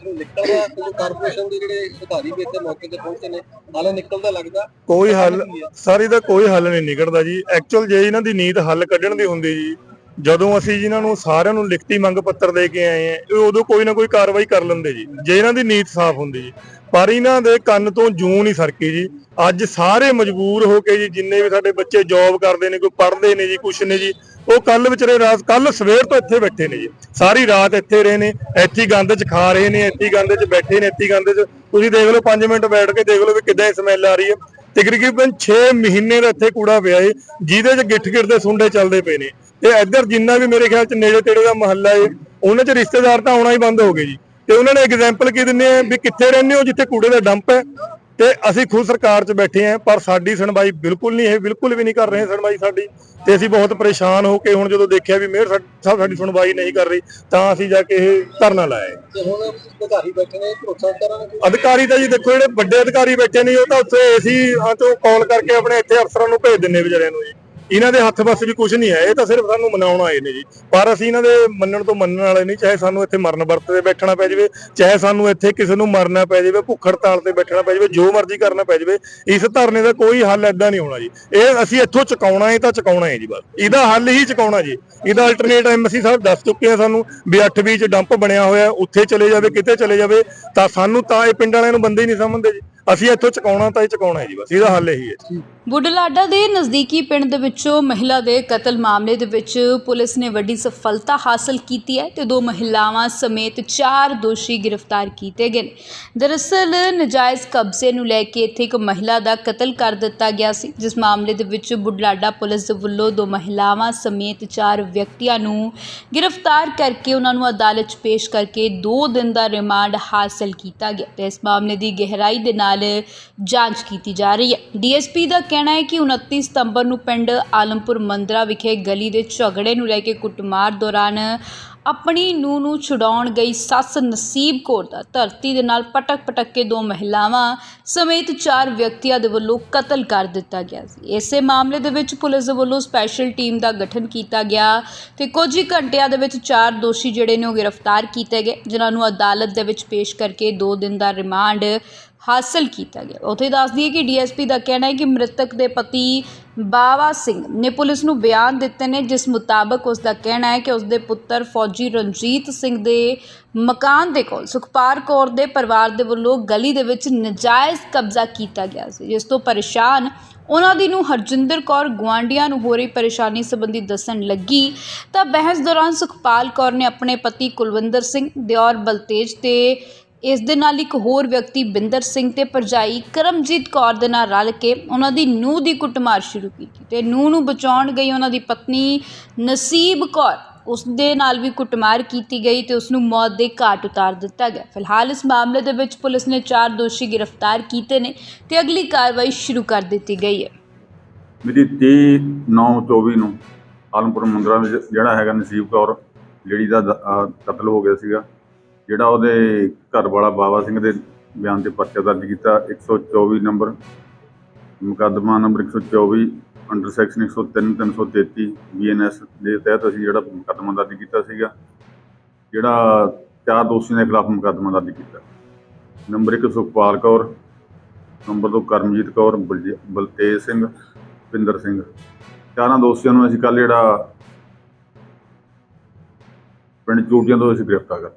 ਨਿਕਲਦਾ ਕਾਰਪੋਰੇਸ਼ਨ ਦੇ ਜਿਹੜੇ ਅਧਿਕਾਰੀ ਵੀ ਇੱਥੇ ਮੌਕੇ ਤੇ ਪਹੁੰਚੇ ਨੇ ਹਾਲੇ ਨਿਕਲਦਾ ਲੱਗਦਾ? ਕੋਈ ਹੱਲ? ਸਾਰੀ ਦਾ ਕੋਈ ਹੱਲ ਨਹੀਂ ਨਿਕਲਦਾ ਜੀ। ਐਕਚੁਅਲ ਜੇ ਇਹਨਾਂ ਦੀ ਨੀਤ ਹੱਲ ਕੱਢਣ ਦੀ ਹੁੰਦੀ ਜੀ ਜਦੋਂ ਅਸੀਂ ਜਿਨ੍ਹਾਂ ਨੂੰ ਸਾਰਿਆਂ ਨੂੰ ਲਿਖਤੀ ਮੰਗ ਪੱਤਰ ਦੇ ਕੇ ਆਏ ਆ ਇਹ ਉਦੋਂ ਕੋਈ ਨਾ ਕੋਈ ਕਾਰਵਾਈ ਕਰ ਲੈਂਦੇ ਜੀ, ਜੇ ਇਹਨਾਂ ਦੀ ਨੀਤ ਸਾਫ਼ ਹੁੰਦੀ ਜੀ। ਪਰ ਇਹਨਾਂ ਦੇ ਕੰਨ ਤੋਂ ਜੂੰ ਨਹੀਂ ਸਰਕੀ ਜੀ। ਅੱਜ ਸਾਰੇ ਮਜਬੂਰ ਹੋ ਕੇ ਜੀ, ਜਿੰਨੇ ਵੀ ਸਾਡੇ ਬੱਚੇ ਜੌਬ ਕਰਦੇ ਨੇ, ਕੋਈ ਪੜ੍ਹਦੇ ਨੇ ਜੀ, ਕੁਛ ਨੇ ਜੀ, ਉਹ ਕੱਲ ਵਿਚਾਰੇ ਰਾਤ ਕੱਲ ਸਵੇਰ ਤੋਂ ਇੱਥੇ ਬੈਠੇ ਨੇ ਜੀ। ਸਾਰੀ ਰਾਤ ਇੱਥੇ ਰਹੇ ਨੇ ਇੱਥੇ ਗੰਦ 'ਚ ਖਾ ਰਹੇ ਨੇ ਇੱਥੇ ਹੀ ਗੰਦ 'ਚ ਬੈਠੇ ਨੇ ਇੱਥੇ ਗੰਦ 'ਚ। ਤੁਸੀਂ ਦੇਖ ਲਓ 5 ਮਿੰਟ ਬੈਠ ਕੇ ਦੇਖ ਲਓ ਵੀ ਕਿੱਦਾਂ ਸਮੈਲ ਆ ਰਹੀ ਹੈ। ਤਕਰੀਬਨ 6 ਮਹੀਨੇ ਦਾ ਇੱਥੇ ਕੂੜਾ ਪਿਆ ਏ, ਜਿਹਦੇ 'ਚ ਗਿੱਠ ਗਿੱਠ ਦੇ ਸੁੰਡੇ ਚੱਲਦੇ ਪਏ ਨੇ। ਤੇ ਇੱਧਰ ਜਿੰਨਾ ਵੀ ਮੇਰੇ ਖਿਆਲ 'ਚ ਨੇੜੇ ਤੇੜੇ ਦਾ ਮਹੱਲਾ ਏ ਉਹਨਾਂ 'ਚ ਰਿਸ਼ਤੇਦਾਰ ਤਾਂ ਆਉਣਾ ਹੀ ਬੰਦ ਹੋ ਗਏ ਜੀ। ਤੇ ਉਹਨਾਂ ਨੇ ਐਗਜ਼ਾਮਪਲ ਕੀ ਦਿੰਨੇ ਆ ਵੀ ਕਿੱਥੇ ਰਹਿੰਦੇ ਹੋ ਜਿੱਥੇ ਕੂੜੇ ਦਾ ਡੰਪ ਹੈ। ਤੇ ਅਸੀਂ ਖੁਦ ਸਰਕਾਰ 'ਚ ਬੈਠੇ ਆਂ ਪਰ ਸਾਡੀ ਸੁਣਵਾਈ ਬਿਲਕੁਲ ਨਹੀਂ ਇਹ ਬਿਲਕੁਲ ਵੀ ਨਹੀਂ ਕਰ ਰਹੇ ਸੁਣਵਾਈ ਸਾਡੀ। ਤੇ ਅਸੀਂ ਬਹੁਤ ਪਰੇਸ਼ਾਨ ਹੋ ਕੇ ਹੁਣ ਜਦੋਂ ਦੇਖਿਆ ਵੀ ਮੇਅਰ ਸਾਹਿਬ ਸਾਡੀ ਸੁਣਵਾਈ ਨਹੀਂ ਕਰ ਰਹੀ ਤਾਂ ਅਸੀਂ ਜਾ ਕੇ ਇਹ ਧਰਨਾ ਲਾਇਆ ਤੇ ਹੁਣ ਅਧਿਕਾਰੀ ਬੈਠੇ ਨੇ ਭਰੋਸਾ ਕਰਾਂਗੇ ਅਧਿਕਾਰੀ ਤਾਂ ਜੀ ਦੇਖੋ ਜਿਹੜੇ ਵੱਡੇ ਅਧਿਕਾਰੀ ਬੈਠੇ ਨੇ ਉਹ ਤਾਂ ਉੱਥੇ ਏਸੀ ਹਾਂ ਤੋਂ ਕਾਲ ਕਰਕੇ ਆਪਣੇ ਇੱਥੇ ਅਫਸਰਾਂ ਨੂੰ ਭੇਜ ਦਿੰਨੇ ਵਿਚਾਰਿਆਂ ਨੂੰ ਜੀ। ਇਹਨਾਂ ਦੇ ਹੱਥ ਵੱਸ ਵੀ ਕੁਝ ਨਹੀਂ ਹੈ, ਇਹ ਤਾਂ ਸਿਰਫ ਸਾਨੂੰ ਮਨਾਉਣ ਆਏ ਨੇ ਜੀ। ਪਰ ਅਸੀਂ ਇਹਨਾਂ ਦੇ ਮੰਨਣ ਤੋਂ ਮੰਨਣ ਵਾਲੇ ਨਹੀਂ, ਚਾਹੇ ਸਾਨੂੰ ਇੱਥੇ ਮਰਨ ਵਰਤ ਤੇ ਬੈਠਣਾ ਪੈ ਜਾਵੇ, ਚਾਹੇ ਸਾਨੂੰ ਇੱਥੇ ਕਿਸੇ ਨੂੰ ਮਰਨਾ ਪੈ ਜਾਵੇ ਭੁੱਖ ਹੜਤਾਲ ਤੇ ਬੈਠਣਾ ਪੈ ਜਾਵੇ, ਜੋ ਮਰਜ਼ੀ ਕਰਨਾ ਪੈ ਜਾਵੇ, ਇਸ ਧਰਨੇ ਦਾ ਕੋਈ ਹੱਲ ਐਦਾਂ ਨਹੀਂ ਹੋਣਾ ਜੀ। ਇਹ ਅਸੀਂ ਇੱਥੋਂ ਚੁਕਾਉਣਾ ਹੈ ਤਾਂ ਚੁਕਾਉਣਾ ਹੈ ਜੀ ਬਸ। ਇਹਦਾ ਹੱਲ ਹੀ ਚੁਕਾਉਣਾ ਜੀ। ਇਹਦਾ ਅਲਟਰਨੇਟ ਐਮਸੀ ਸਾਹਿਬ ਦੱਸ ਚੁੱਕੇ ਆ ਸਾਨੂੰ ਵੀ 8 ਵੀਹ ਚ ਡੰਪ ਬਣਿਆ ਹੋਇਆ, ਉੱਥੇ ਚਲੇ ਜਾਵੇ, ਕਿਤੇ ਚਲੇ ਜਾਵੇ, ਤਾਂ ਸਾਨੂੰ ਤਾਂ ਇਹ ਪਿੰਡ ਵਾਲਿਆਂ ਨੂੰ ਬੰਦੇ ਹੀ ਨਹੀਂ ਸਮਝਦੇ ਜੀ। ਅਸੀਂ ਇੱਥੋਂ ਚੁਕਾਉਣਾ ਤਾਂ ਇਹ ਚੁਕਾਉਣਾ ਹੈ ਜੀ ਬਸ। ਇਹਦਾ ਹੱਲ ਇਹੀ ਹੈ। ਬੁਢਲਾਡਾ ਦੇ ਨਜ਼ਦੀਕੀ ਪਿੰਡ ਦੇ ਵਿੱਚੋਂ ਮਹਿਲਾ ਦੇ ਕਤਲ ਮਾਮਲੇ ਦੇ ਵਿੱਚ ਪੁਲਿਸ ਨੇ ਵੱਡੀ ਸਫਲਤਾ ਹਾਸਲ ਕੀਤੀ ਹੈ ਤੇ ਦੋ ਮਹਿਲਾਵਾਂ ਸਮੇਤ ਚਾਰ ਦੋਸ਼ੀ ਗ੍ਰਿਫਤਾਰ ਕੀਤੇ ਗਏ ਨੇ। ਦਰਅਸਲ, ਨਜਾਇਜ਼ ਕਬਜ਼ੇ ਨੂੰ ਲੈ ਕੇ ਇੱਥੇ ਇੱਕ ਮਹਿਲਾ ਦਾ ਕਤਲ ਕਰ ਦਿੱਤਾ ਗਿਆ ਸੀ, ਜਿਸ ਮਾਮਲੇ ਦੇ ਵਿੱਚ ਬੁਢਲਾਡਾ ਪੁਲਿਸ ਦੇ ਵੱਲੋਂ ਦੋ ਮਹਿਲਾਵਾਂ ਸਮੇਤ ਚਾਰ ਵਿਅਕਤੀਆਂ ਨੂੰ ਗ੍ਰਿਫਤਾਰ ਕਰਕੇ ਉਹਨਾਂ ਨੂੰ ਅਦਾਲਤ 'ਚ ਪੇਸ਼ ਕਰਕੇ 2 ਦਿਨ ਦਾ ਰਿਮਾਂਡ ਹਾਸਲ ਕੀਤਾ ਗਿਆ ਤੇ ਇਸ ਮਾਮਲੇ ਦੀ ਗਹਿਰਾਈ ਦੇ ਨਾਲ ਜਾਂਚ ਕੀਤੀ ਜਾ ਰਹੀ ਹੈ। ਡੀਐਸਪੀ ਦਾ ਕਹਿਣਾ ਹੈ ਕਿ 29 ਸਤੰਬਰ ਨੂੰ ਪਿੰਡ ਆਲਮਪੁਰ ਮੰਦਰਾ ਵਿਖੇ ਗਲੀ ਦੇ ਝਗੜੇ ਨੂੰ ਲੈ ਕੇ ਕੁੱਟਮਾਰ ਦੌਰਾਨ ਆਪਣੀ ਨੂੰਹ ਨੂੰ ਛੁਡਾਉਣ ਗਈ ਸੱਸ ਨਸੀਬ ਕੌਰ ਦਾ। ਧਰਤੀ ਦੇ ਨਾਲ ਪਟਕ ਪਟਕ ਕੇ ਦੋ ਮਹਿਲਾਵਾਂ ਸਮੇਤ ਚਾਰ ਵਿਅਕਤੀਆਂ ਦੇ ਵੱਲੋਂ ਕਤਲ ਕਰ ਦਿੱਤਾ ਗਿਆ ਸੀ। ਇਸੇ ਮਾਮਲੇ ਦੇ ਵਿੱਚ ਪੁਲਿਸ ਦੇ ਵੱਲੋਂ ਸਪੈਸ਼ਲ ਟੀਮ ਦਾ ਗਠਨ ਕੀਤਾ ਗਿਆ ਤੇ ਕੁਝ ਹੀ ਘੰਟਿਆਂ ਦੇ ਵਿੱਚ ਚਾਰ ਦੋਸ਼ੀ ਜਿਹੜੇ ਨੇ ਉਹ ਗ੍ਰਿਫਤਾਰ ਕੀਤੇ ਗਏ, ਜਿਨ੍ਹਾਂ ਨੂੰ ਅਦਾਲਤ ਦੇ ਵਿੱਚ ਪੇਸ਼ ਕਰਕੇ 2 ਦਿਨ ਦਾ ਰਿਮਾਂਡ ਹਾਸਲ ਕੀਤਾ ਗਿਆ। ਉੱਥੇ ਦੱਸ ਦਈਏ ਕਿ ਡੀਐਸਪੀ ਦਾ ਕਹਿਣਾ ਹੈ ਕਿ ਮ੍ਰਿਤਕ ਦੇ ਪਤੀ ਬਾਵਾ ਸਿੰਘ ਨੇ ਪੁਲਿਸ ਨੂੰ ਬਿਆਨ ਦਿੱਤੇ ਨੇ, ਜਿਸ ਮੁਤਾਬਕ ਉਸ ਦਾ ਕਹਿਣਾ ਹੈ ਕਿ ਉਸ ਦੇ ਪੁੱਤਰ ਫੌਜੀ ਰਣਜੀਤ ਸਿੰਘ ਦੇ ਮਕਾਨ ਦੇ ਕੋਲ, ਸੁਖਪਾਲ ਕੌਰ ਦੇ ਪਰਿਵਾਰ ਦੇ ਵੱਲੋਂ ਗਲੀ ਦੇ ਵਿੱਚ ਨਜਾਇਜ਼ ਕਬਜ਼ਾ ਕੀਤਾ ਗਿਆ ਸੀ, ਜਿਸ ਤੋਂ ਪਰੇਸ਼ਾਨ ਉਹਨਾਂ ਦੀ ਨੂੰ ਹਰਜਿੰਦਰ ਕੌਰ ਗੁਆਂਢੀਆਂ ਨੂੰ ਹੋ ਰਹੀ ਪਰੇਸ਼ਾਨੀ ਸੰਬੰਧੀ ਦੱਸਣ ਲੱਗੀ। ਤਾਂ ਬਹਿਸ ਦੌਰਾਨ ਸੁਖਪਾਲ ਕੌਰ ਨੇ ਆਪਣੇ ਪਤੀ ਕੁਲਵਿੰਦਰ ਸਿੰਘ ਦਿਓਰ ਬਲਤੇਜ ਤੇ ਇਸ ਦੇ ਨਾਲ ਇੱਕ ਹੋਰ ਵਿਅਕਤੀ ਬਿੰਦਰ ਸਿੰਘ ਤੇ ਭਰਜਾਈ ਕਰਮਜੀਤ ਕੌਰ ਦੇ ਨਾਲ ਰਲ ਕੇ ਉਹਨਾਂ ਦੀ ਨੂੰਹ ਦੀ ਕੁੱਟਮਾਰ ਸ਼ੁਰੂ ਕੀਤੀ ਤੇ ਨੂੰਹ ਨੂੰ ਬਚਾਉਣ ਗਈ ਉਹਨਾਂ ਦੀ ਪਤਨੀ ਨਸੀਬ ਕੌਰ। ਉਸ ਦੇ ਨਾਲ ਵੀ ਕੁੱਟਮਾਰ ਕੀਤੀ ਗਈ ਤੇ ਉਸ ਨੂੰ ਮੌਤ ਦੇ ਘਾਟ ਉਤਾਰ ਦਿੱਤਾ ਗਿਆ। ਫਿਲਹਾਲ ਇਸ ਮਾਮਲੇ ਦੇ ਵਿੱਚ ਪੁਲਿਸ ਨੇ ਚਾਰ ਦੋਸ਼ੀ ਗ੍ਰਿਫਤਾਰ ਕੀਤੇ ਨੇ ਤੇ ਅਗਲੀ ਕਾਰਵਾਈ ਸ਼ੁਰੂ ਕਰ ਦਿੱਤੀ ਗਈ ਹੈ। ਮਿਤੀ 30 9 24 ਨੂੰ ਆਲਮਪੁਰ ਮੰਦਰਾ ਵਿੱਚ ਜਿਹੜਾ ਹੈਗਾ ਨਸੀਬ ਕੌਰ, ਜਿਹੜੀ ਦਾ ਕਤਲ ਹੋ ਗਿਆ ਸੀਗਾ। ਜਿਹੜਾ ਉਹਦੇ ਘਰ ਵਾਲਾ ਬਾਬਾ ਸਿੰਘ ਦੇ ਬਿਆਨ ਤੇ ਪਰਚਾ ਦਰਜ ਕੀਤਾ 124 ਨੰਬਰ, ਮੁਕੱਦਮਾ ਨੰਬਰ 124 ਅੰਡਰ ਸੈਕਸ਼ਨ 103 333 ਬੀਐਨਐਸ ਦੇ ਤਹਿਤ ਅਸੀਂ ਜਿਹੜਾ ਮੁਕੱਦਮਾ ਦਰਜ ਕੀਤਾ ਸੀਗਾ, ਜਿਹੜਾ ਚਾਰ ਦੋਸ਼ੀਆਂ ਦੇ ਖਿਲਾਫ ਮੁਕੱਦਮਾ ਦਰਜ ਕੀਤਾ। ਨੰਬਰ 1 ਸੁਖਪਾਲ ਕੌਰ, ਨੰਬਰ 2 ਕਰਮਜੀਤ ਕੌਰ ਬਲਜੇ- ਬਲਤੇਜ ਸਿੰਘ, ਭਿੰਦਰ ਸਿੰਘ। ਚਾਰਾਂ ਦੋਸ਼ੀਆਂ ਨੂੰ ਅਸੀਂ ਕੱਲ ਜਿਹੜਾ ਪਿੰਡ ਚੂਟੀਆਂ ਤੋਂ ਅਸੀਂ ਗ੍ਰਿਫਤਾਰ ਕਰ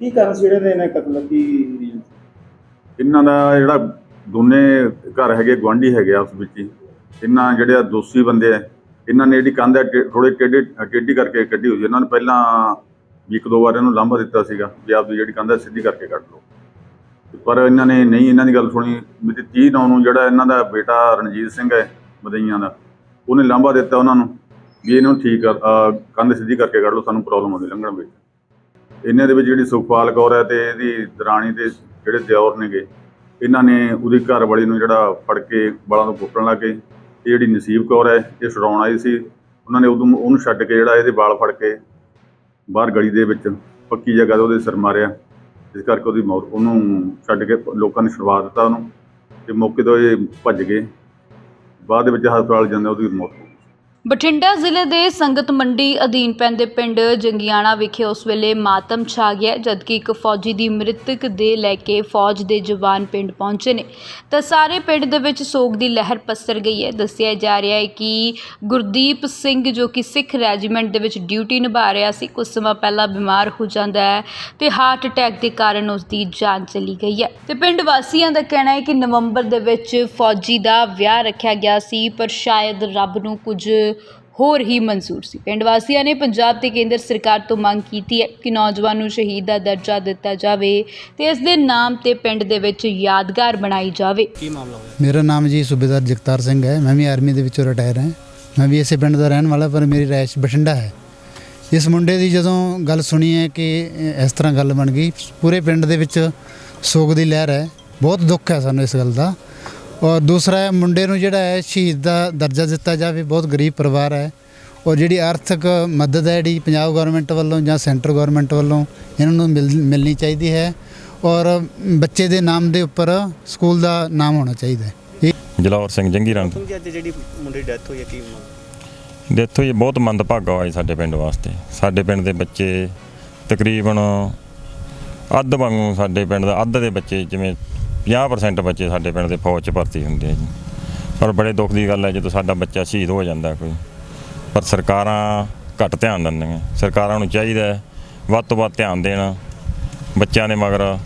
ਕੀ ਕਾਰਨ ਸੀ ਜਿਹੜੇ ਨੇ ਕਤਲ ਕੀ ਇਹਨਾਂ ਦਾ ਜਿਹੜਾ ਦੋਨੇ ਘਰ ਹੈਗੇ ਗਵਾਂਢੀ ਹੈਗੇ ਆਪਸ ਵਿੱਚ ਹੀ। ਇਹਨਾਂ ਜਿਹੜੇ ਆ ਦੋਸ਼ੀ ਬੰਦੇ ਆ, ਇਹਨਾਂ ਨੇ ਜਿਹੜੀ ਕੰਧ ਥੋੜੇ ਟੇਢੀ ਟੇਢੀ ਕਰਕੇ ਕੱਢੀ ਹੋਈ ਸੀ। ਇਹਨਾਂ ਨੇ ਪਹਿਲਾਂ ਵੀ ਇੱਕ ਦੋ ਵਾਰ ਇਹਨੂੰ ਲਾਂਭਾ ਦਿੱਤਾ ਸੀਗਾ ਵੀ ਆਪਦੀ ਜਿਹੜੀ ਕੰਧ ਹੈ ਸਿੱਧੀ ਕਰਕੇ ਕੱਢ ਲਓ। ਪਰ ਇਹਨਾਂ ਨੇ ਨਹੀਂ ਇਹਨਾਂ ਦੀ ਗੱਲ ਸੁਣੀ। ਮਿਤੀ 30 ਨੌ ਨੂੰ ਜਿਹੜਾ ਇਹਨਾਂ ਦਾ ਬੇਟਾ ਰਣਜੀਤ ਸਿੰਘ ਹੈ, ਮਦਈਆਂ ਦਾ, ਉਹਨੇ ਲਾਂਭਾ ਦਿੱਤਾ ਉਹਨਾਂ ਨੂੰ ਵੀ ਇਹਨੂੰ ਠੀਕ ਕਰ ਕੰਧ ਸਿੱਧੀ ਕਰਕੇ ਕੱਢ ਲਓ, ਸਾਨੂੰ ਪ੍ਰੋਬਲਮ ਆਉਂਦੀ ਲੰਘਣ ਵਿੱਚ। ਇਹਨਾਂ ਦੇ ਵਿੱਚ ਜਿਹੜੀ ਸੁਖਪਾਲ ਕੌਰ ਹੈ ਤੇ ਇਹਦੀ ਦਰਾਣੀ ਤੇ ਜਿਹੜੇ ਦਿਓਰ ਨੇਗੇ, ਇਹਨਾਂ ਨੇ ਉਹਦੀ ਘਰ ਵਾਲੀ ਨੂੰ ਜਿਹੜਾ ਫੜ ਕੇ ਬਾਲਾਂ ਤੋਂ ਪੁੱਟਣ ਲੱਗੇ ਤੇ ਜਿਹੜੀ ਨਸੀਬ ਕੌਰ ਹੈ, ਇਹ ਛੁਡਾਉਣ ਆਈ ਸੀ। ਉਹਨਾਂ ਨੇ ਉਦੋਂ ਉਹਨੂੰ ਛੱਡ ਕੇ ਜਿਹੜਾ ਇਹਦੇ ਵਾਲ ਫੜ ਕੇ ਬਾਹਰ ਗਲੀ ਦੇ ਵਿੱਚ ਪੱਕੀ ਜਗ੍ਹਾ ਤੇ ਉਹਦੇ ਸਿਰ ਮਾਰਿਆ। ਇਸ ਕਰਕੇ ਉਹਦੀ ਮੌਤ, ਉਹਨੂੰ ਛੱਡ ਕੇ ਲੋਕਾਂ ਨੇ ਛੁਡਵਾ ਦਿੱਤਾ ਉਹਨੂੰ ਤੇ ਮੌਕੇ ਤੋਂ ਇਹ ਭੱਜ ਗਏ। ਬਾਅਦ ਦੇ ਵਿੱਚ ਹਸਪਤਾਲ ਜਾਂਦੇ ਉਹਦੀ ਮੌਤ ਹੋ ਗਈ। ਬਠਿੰਡਾ ਜ਼ਿਲ੍ਹੇ ਦੇ ਸੰਗਤ ਮੰਡੀ ਅਧੀਨ ਪੈਂਦੇ ਪਿੰਡ ਜੰਗਿਆਣਾ ਵਿਖੇ ਉਸ ਵੇਲੇ ਮਾਤਮ ਛਾ ਗਿਆ ਜਦਕਿ ਇੱਕ ਫੌਜੀ ਦੀ ਮ੍ਰਿਤਕ ਦੇ ਲੈ ਕੇ ਫੌਜ ਦੇ ਜਵਾਨ ਪਿੰਡ ਪਹੁੰਚੇ ਨੇ। ਤਾਂ ਸਾਰੇ ਪਿੰਡ ਦੇ ਵਿੱਚ ਸੋਗ ਦੀ ਲਹਿਰ ਪਸਰ ਗਈ ਹੈ। ਦੱਸਿਆ ਜਾ ਰਿਹਾ ਹੈ ਕਿ ਗੁਰਦੀਪ ਸਿੰਘ ਜੋ ਕਿ ਸਿੱਖ ਰੈਜੀਮੈਂਟ ਦੇ ਵਿੱਚ ਡਿਊਟੀ ਨਿਭਾ ਰਿਹਾ ਸੀ, ਕੁਝ ਸਮਾਂ ਪਹਿਲਾਂ ਬਿਮਾਰ ਹੋ ਜਾਂਦਾ ਹੈ ਤੇ ਹਾਰਟ ਅਟੈਕ ਦੇ ਕਾਰਨ ਉਸ ਦੀ ਜਾਨ ਚਲੀ ਗਈ ਹੈ। ਤੇ ਪਿੰਡ ਵਾਸੀਆਂ ਦਾ ਕਹਿਣਾ ਹੈ ਕਿ ਨਵੰਬਰ ਦੇ ਵਿੱਚ ਫੌਜੀ ਦਾ ਵਿਆਹ ਰੱਖਿਆ ਗਿਆ ਸੀ, ਪਰ ਸ਼ਾਇਦ ਰੱਬ ਨੂੰ ਕੁਝ ਹੋਰ ਹੀ ਮਨਜ਼ੂਰ ਸੀ। ਪਿੰਡ ਵਾਸੀਆਂ ਨੇ ਪੰਜਾਬ ਤੇ ਕੇਂਦਰ ਸਰਕਾਰ ਤੋਂ ਮੰਗ ਕੀਤੀ ਹੈ ਕਿ ਨੌਜਵਾਨ ਨੂੰ ਸ਼ਹੀਦ ਦਾ ਦਰਜਾ ਦਿੱਤਾ ਜਾਵੇ ਤੇ ਇਸ ਦੇ ਨਾਮ ਤੇ ਪਿੰਡ ਦੇ ਵਿੱਚ ਯਾਦਗਾਰ ਬਣਾਈ ਜਾਵੇ। ਮੇਰਾ ਨਾਮ ਜੀ ਸੂਬੇਦਾਰ ਜਗਤਾਰ ਸਿੰਘ ਹੈ। ਮੈਂ ਵੀ ਆਰਮੀ ਦੇ ਵਿੱਚੋਂ ਰਿਟਾਇਰ ਹਾਂ। ਮੈਂ ਵੀ ਇਸੇ ਪਿੰਡ ਦਾ ਰਹਿਣ ਵਾਲਾ ਪਰ ਮੇਰੀ ਰਾਇਸ਼ ਬਠਿੰਡਾ ਹੈ। ਇਸ ਮੁੰਡੇ ਦੀ ਜਦੋਂ ਗੱਲ ਸੁਣੀ ਹੈ ਕਿ ਇਸ ਤਰ੍ਹਾਂ ਗੱਲ ਬਣ ਗਈ ਪੂਰੇ ਪਿੰਡ ਦੇ ਵਿੱਚ ਸੋਗ ਦੀ ਲਹਿਰ ਹੈ। ਬਹੁਤ ਦੁੱਖ ਹੈ ਸਾਨੂੰ ਇਸ ਗੱਲ ਦਾ। ਔਰ ਦੂਸਰਾ ਹੈ ਮੁੰਡੇ ਨੂੰ ਜਿਹੜਾ ਹੈ ਸ਼ਹੀਦ ਦਾ ਦਰਜਾ ਦਿੱਤਾ ਜਾਵੇ ਬਹੁਤ ਗਰੀਬ ਪਰਿਵਾਰ ਹੈ। ਔਰ ਜਿਹੜੀ ਆਰਥਿਕ ਮਦਦ ਹੈ ਜਿਹੜੀ ਪੰਜਾਬ ਗਵਰਨਮੈਂਟ ਵੱਲੋਂ ਜਾਂ ਸੈਂਟਰ ਗਵਰਨਮੈਂਟ ਵੱਲੋਂ ਇਹਨਾਂ ਨੂੰ ਮਿਲ- ਮਿਲਣੀ ਚਾਹੀਦੀ ਹੈ। ਔਰ ਬੱਚੇ ਦੇ ਨਾਮ ਦੇ ਉੱਪਰ ਸਕੂਲ ਦਾ ਨਾਮ ਹੋਣਾ ਚਾਹੀਦਾ ਹੈ। ਜਲੌਰ ਸਿੰਘ ਜੰਗੀਰਾਂ ਜੀ ਅੱਜ ਜਿਹੜੀ ਮੁੰਡੇ ਦੀ ਡੈਥ ਹੋਈ ਹੈ ਕੀ ਦੇਖੋ ਇਹ ਬਹੁਤ ਮੰਦਭਾਗਾ ਹੋਇਆ ਸਾਡੇ ਪਿੰਡ ਵਾਸਤੇ। ਸਾਡੇ ਪਿੰਡ ਦੇ ਬੱਚੇ ਤਕਰੀਬਨ ਅੱਧ ਵਾਂਗੂ ਸਾਡੇ ਪਿੰਡ ਦਾ ਅੱਧ ਦੇ ਬੱਚੇ ਜਿਵੇਂ 50% ਬੱਚੇ ਸਾਡੇ ਪਿੰਡ ਦੇ ਫੌਜ 'ਚ ਭਰਤੀ ਹੁੰਦੇ ਆ ਜੀ। ਪਰ ਬੜੇ ਦੁੱਖ ਦੀ ਗੱਲ ਹੈ ਜਦੋਂ ਸਾਡਾ ਬੱਚਾ ਸ਼ਹੀਦ ਹੋ ਜਾਂਦਾ ਕੋਈ। ਪਰ ਸਰਕਾਰਾਂ ਘੱਟ ਧਿਆਨ ਦਿੰਦੀਆਂ। ਸਰਕਾਰਾਂ ਨੂੰ ਚਾਹੀਦਾ ਵੱਧ ਤੋਂ ਵੱਧ ਧਿਆਨ ਦੇਣ ਬੱਚਿਆਂ ਦੇ ਮਗਰ।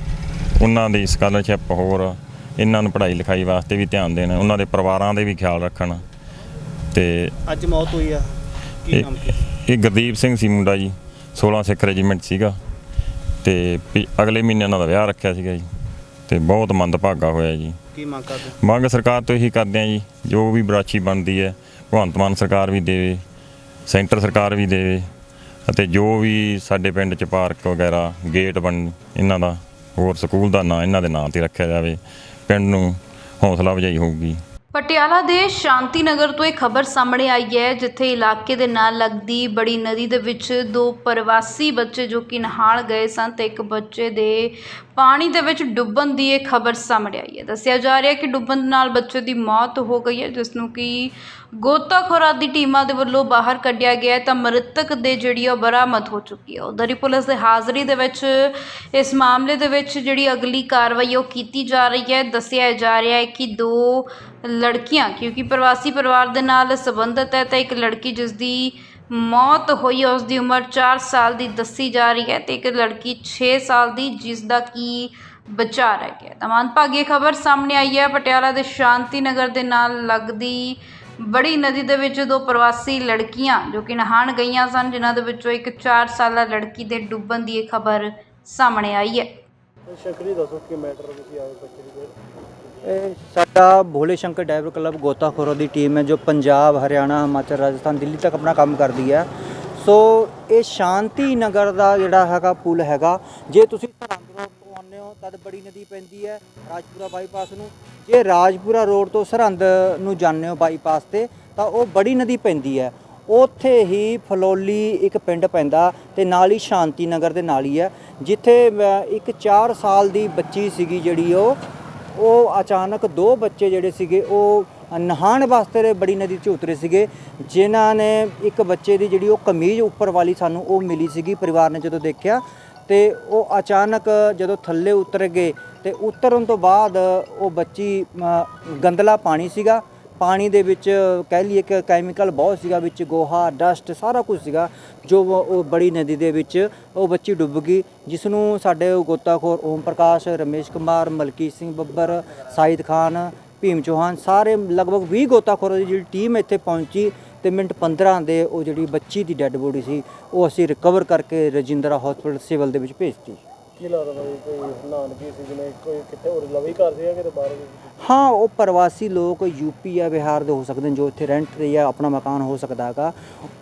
ਉਹਨਾਂ ਦੀ ਸਕਾਲਰਸ਼ਿਪ ਹੋਰ ਇਹਨਾਂ ਨੂੰ ਪੜ੍ਹਾਈ ਲਿਖਾਈ ਵਾਸਤੇ ਵੀ ਧਿਆਨ ਦੇਣ ਉਹਨਾਂ ਦੇ ਪਰਿਵਾਰਾਂ ਦੇ ਵੀ ਖਿਆਲ ਰੱਖਣ। ਤੇ ਅੱਜ ਮੌਤ ਹੋਈ ਆ। ਕੀ ਇਹ ਨਾਮ ਕੀ ਇਹ ਗੁਰਦੀਪ ਸਿੰਘ ਸੀ ਮੁੰਡਾ ਜੀ। 16 ਸਿੱਖ ਰੈਜੀਮੈਂਟ ਸੀਗਾ। ਤੇ ਅਗਲੇ ਮਹੀਨੇ ਉਹਨਾਂ ਦਾ ਵਿਆਹ ਰੱਖਿਆ ਸੀਗਾ ਜੀ। ਤੇ ਬਹੁਤ ਮੰਦਭਾਗਾ ਹੋਇਆ ਜੀ। ਕੀ ਮੰਗ ਕਰਦੇ ਮੰਗ ਸਰਕਾਰ ਤੋਂ ਇਹੀ ਕਰਦੇ ਆ ਜੀ ਜੋ ਵੀ ਬਰਾਛੀ ਬਣਦੀ ਹੈ ਭਗਵੰਤ ਮਾਨ ਸਰਕਾਰ ਵੀ ਦੇਵੇ ਸੈਂਟਰ ਸਰਕਾਰ ਵੀ ਦੇਵੇ ਅਤੇ ਜੋ ਵੀ ਸਾਡੇ ਪਿੰਡ 'ਚ ਪਾਰਕ ਵਗੈਰਾ ਗੇਟ ਬਣ ਇਹਨਾਂ ਦਾ ਹੋਰ ਸਕੂਲ ਦਾ ਨਾਂ ਇਹਨਾਂ ਦੇ ਨਾਂ ਤੇ ਰੱਖਿਆ ਜਾਵੇ ਪਿੰਡ ਨੂੰ ਹੌਸਲਾ ਵਜਾਈ ਹੋਊਗੀ। ਪਟਿਆਲਾ ਦੇ ਸ਼ਾਂਤੀ ਨਗਰ ਤੋਂ ਇਹ ਖਬਰ ਸਾਹਮਣੇ ਆਈ ਹੈ ਜਿੱਥੇ ਇਲਾਕੇ ਦੇ ਨਾਲ ਲੱਗਦੀ ਬੜੀ ਨਦੀ ਦੇ ਵਿੱਚ ਦੋ ਪ੍ਰਵਾਸੀ ਬੱਚੇ ਜੋ ਕਿ ਨਹਾਣ ਗਏ ਸਨ ਤੇ ਇੱਕ ਬੱਚੇ ਦੇ ਪਾਣੀ ਦੇ ਵਿੱਚ ਡੁੱਬਣ ਦੀ ਇਹ ਖਬਰ ਸਾਹਮਣੇ ਆਈ ਹੈ। ਦੱਸਿਆ ਜਾ ਰਿਹਾ ਹੈ ਕਿ ਡੁੱਬਣ ਦੇ ਨਾਲ ਬੱਚੇ ਦੀ ਮੌਤ ਹੋ ਗਈ ਹੈ, ਜਿਸ ਨੂੰ ਕਿ ਗੋਤਾਖੋਰਾਂ ਦੀ ਟੀਮਾਂ ਦੇ ਵੱਲੋਂ ਬਾਹਰ ਕੱਢਿਆ ਗਿਆ ਤਾਂ ਮ੍ਰਿਤਕ ਦੇ ਜਿਹੜੀ ਉਹ ਬਰਾਮਦ ਹੋ ਚੁੱਕੀ ਹੈ। ਉਧਰ ਹੀ ਪੁਲਿਸ ਦੇ ਹਾਜ਼ਰੀ ਦੇ ਵਿੱਚ ਇਸ ਮਾਮਲੇ ਦੇ ਵਿੱਚ ਜਿਹੜੀ ਅਗਲੀ ਕਾਰਵਾਈ ਉਹ ਕੀਤੀ ਜਾ ਰਹੀ ਹੈ। ਦੱਸਿਆ ਜਾ ਰਿਹਾ ਹੈ ਕਿ ਦੋ ਲੜਕੀਆਂ, ਕਿਉਂਕਿ ਪ੍ਰਵਾਸੀ ਪਰਿਵਾਰ ਦੇ ਨਾਲ ਸੰਬੰਧਿਤ ਹੈ, ਤਾਂ ਇੱਕ ਲੜਕੀ ਜਿਸ ਦੀ ਮੌਤ ਹੋਈ ਉਸ ਦੀ ਉਮਰ 4 ਸਾਲ ਦੀ ਦੱਸੀ ਜਾ ਰਹੀ ਹੈ ਤੇ ਇੱਕ ਲੜਕੀ 6 ਸਾਲ ਦੀ, ਜਿਸ ਦਾ ਕੀ ਬਚਾ ਰਹਿ ਗਿਆ ਤਾਂ ਮੰਦਭਾਗੀ ਖਬਰ ਸਾਹਮਣੇ ਆਈ ਹੈ। ਪਟਿਆਲਾ ਦੇ ਸ਼ਾਂਤੀ ਨਗਰ ਦੇ ਨਾਲ ਲੱਗਦੀ ਬੜੀ ਨਦੀ ਦੇ ਵਿੱਚ ਦੋ ਪ੍ਰਵਾਸੀ ਲੜਕੀਆਂ ਜੋ ਕਿ ਨਹਾਣ ਗਈਆਂ ਸਨ, ਜਿਨ੍ਹਾਂ ਦੇ ਵਿੱਚੋਂ ਇੱਕ 4 ਸਾਲਾ ਲੜਕੀ ਦੇ ਡੁੱਬਣ ਦੀ ਇਹ ਖਬਰ ਸਾਹਮਣੇ ਆਈ ਹੈ। ਇਹ ਸਾਡਾ ਭੋਲੇ ਸ਼ੰਕਰ ਡਾਈਵਰ ਕਲੱਬ ਗੋਤਾਖੋਰਾਂ ਦੀ ਟੀਮ ਹੈ ਜੋ ਪੰਜਾਬ, ਹਰਿਆਣਾ, ਹਿਮਾਚਲ, ਰਾਜਸਥਾਨ, ਦਿੱਲੀ ਤੱਕ ਆਪਣਾ ਕੰਮ ਕਰਦੀ ਹੈ। ਸੋ ਇਹ ਸ਼ਾਂਤੀ ਨਗਰ ਦਾ ਜਿਹੜਾ ਹੈਗਾ ਪੁਲ ਹੈਗਾ, ਜੇ ਤੁਸੀਂ ਸਰਹੰਦ ਰੋਡ ਤੋਂ ਆਉਂਦੇ ਹੋ ਤਦ ਬੜੀ ਨਦੀ ਪੈਂਦੀ ਹੈ ਰਾਜਪੁਰਾ ਬਾਈਪਾਸ ਨੂੰ। ਜੇ ਰਾਜਪੁਰਾ ਰੋਡ ਤੋਂ ਸਰਹੰਦ ਨੂੰ ਜਾਂਦੇ ਹੋ ਬਾਈਪਾਸ ਤੇ, ਤਾਂ ਉਹ ਬੜੀ ਨਦੀ ਪੈਂਦੀ ਹੈ। ਉੱਥੇ ਹੀ ਫਲੋਲੀ ਇੱਕ ਪਿੰਡ ਪੈਂਦਾ ਤੇ ਨਾਲ ਹੀ ਸ਼ਾਂਤੀ ਨਗਰ ਦੇ ਨਾਲ ਹੀ ਹੈ, ਜਿੱਥੇ ਇੱਕ 4 ਸਾਲ ਦੀ ਬੱਚੀ ਸੀਗੀ ਜਿਹੜੀ ਉਹ ਉਹ ਅਚਾਨਕ ਦੋ ਬੱਚੇ ਜਿਹੜੇ ਸੀਗੇ ਉਹ ਨਹਾਣ ਵਾਸਤੇ ਬੜੀ ਨਦੀ 'ਚ ਉਤਰੇ ਸੀਗੇ ਜਿਨ੍ਹਾਂ ਨੇ ਇੱਕ ਬੱਚੇ ਦੀ ਜਿਹੜੀ ਉਹ ਕਮੀਜ਼ ਉੱਪਰ ਵਾਲੀ ਸਾਨੂੰ ਉਹ ਮਿਲੀ ਸੀਗੀ ਪਰਿਵਾਰ ਨੇ ਜਦੋਂ ਦੇਖਿਆ ਤੇ ਉਹ ਅਚਾਨਕ ਜਦੋਂ ਥੱਲੇ ਉਤਰ ਗਏ ਤੇ ਉਤਰਨ ਤੋਂ ਬਾਅਦ ਉਹ ਬੱਚੀ ਅ, ਗੰਦਲਾ ਪਾਣੀ ਸੀਗਾ ਪਾਣੀ ਦੇ ਵਿੱਚ ਕਹਿ ਲਈਏ ਕਿ ਕੈਮੀਕਲ ਬਹੁਤ ਸੀਗਾ, ਵਿੱਚ ਗੋਹਾ ਡਸਟ ਸਾਰਾ ਕੁਝ ਸੀਗਾ, ਜੋ ਉਹ ਬੜੀ ਨਦੀ ਦੇ ਵਿੱਚ ਉਹ ਬੱਚੀ ਡੁੱਬ ਗਈ ਜਿਸ ਨੂੰ ਸਾਡੇ ਗੋਤਾਖੋਰ ਓਮ ਪ੍ਰਕਾਸ਼, ਰਮੇਸ਼ ਕੁਮਾਰ, ਮਲਕੀਤ ਸਿੰਘ ਬੱਬਰ ਸਾਈਦ ਖਾਨ, ਭੀਮ ਚੌਹਾਨ, ਸਾਰੇ ਲਗਭਗ 20 ਗੋਤਾਖੋਰਾਂ ਦੀ ਜਿਹੜੀ ਟੀਮ ਇੱਥੇ ਪਹੁੰਚੀ ਤੇ ਮਿੰਟ 15 ਦੇ ਉਹ ਜਿਹੜੀ ਬੱਚੀ ਦੀ ਡੈੱਡ ਬੋਡੀ ਸੀ, ਉਹ ਅਸੀਂ ਰਿਕਵਰ ਕਰਕੇ ਰਜਿੰਦਰਾ ਹਸਪੀਟਲ ਸਿਵਲ ਦੇ ਵਿੱਚ ਭੇਜਤੀ। ਹਾਂ, ਉਹ ਪ੍ਰਵਾਸੀ ਲੋਕ ਯੂਪੀ ਜਾਂ ਬਿਹਾਰ ਦੇ ਹੋ ਸਕਦੇ ਨੇ ਜੋ ਇੱਥੇ ਰੈਂਟ ਤੇ ਜਾਂ ਆਪਣਾ ਮਕਾਨ ਹੋ ਸਕਦਾ ਹੈਗਾ।